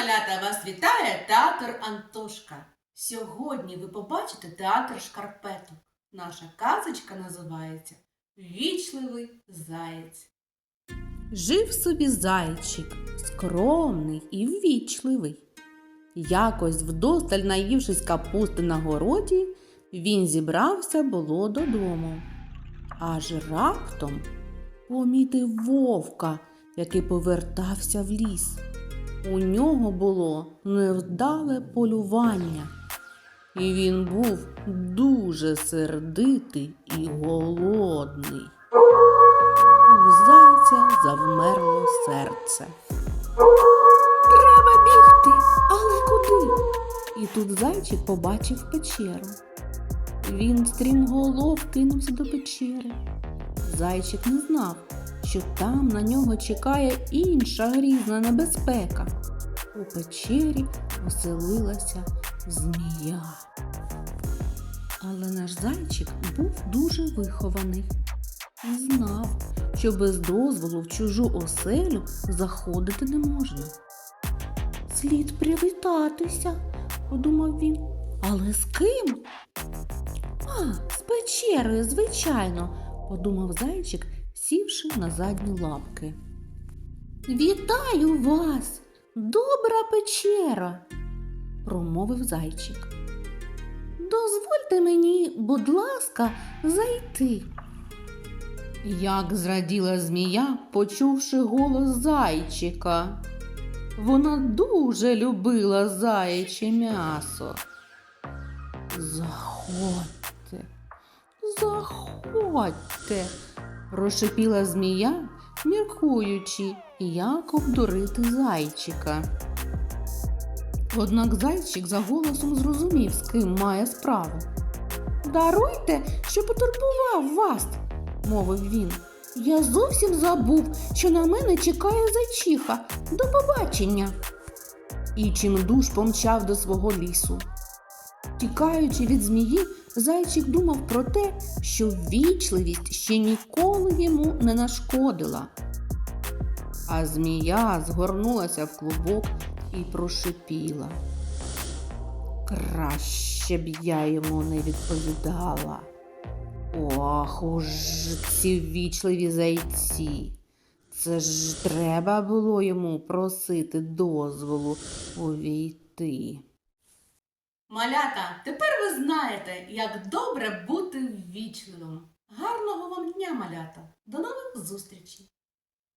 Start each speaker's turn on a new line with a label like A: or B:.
A: малята! Вас вітає театр Антошка. Сьогодні ви побачите театр шкарпеток. Наша казочка називається Вічливий заєць. Жив собі зайчик, скромний і ввічливий. Якось вдосталь наївшись капусти на городі, він зібрався було додому. Аж раптом помітив вовка, який повертався в ліс. У нього було невдале полювання, і він був дуже сердитий і голодний. У зайця завмерло серце. Треба бігти, але куди? І тут зайчик побачив печеру. Він стрімголов кинувся до печери. Зайчик не знав, що там на нього чекає інша грізна небезпека. У печері оселилася змія. Але наш зайчик був дуже вихований і знав, що без дозволу в чужу оселю заходити не можна. Слід привітатися, подумав він. Але з ким? А, з печерою, звичайно, подумав зайчик, сівши на задні лапки. Вітаю вас, добра печера, промовив зайчик. Дозвольте мені, будь ласка, зайти. Як зраділа змія, почувши голос зайчика. Вона дуже любила заяче м'ясо. Заходьте, заходьте, прошипіла змія, міркуючи, як обдурити зайчика. Однак зайчик за голосом зрозумів, з ким має справу. Даруйте, що потурбував вас, мовив він. Я зовсім забув, що на мене чекає зайчиха. До побачення. І чимдуж помчав до свого лісу. Тікаючи від змії, зайчик думав про те, що ввічливість ще ніколи йому не нашкодила. А змія згорнулася в клубок і прошипіла. Краще б я йому не відповідала. Ох уж ці ввічливі зайці. Це ж треба було йому просити дозволу увійти. Малята, тепер ви знаєте, як добре бути ввічливим. Гарного вам дня, малята! До нових зустрічей!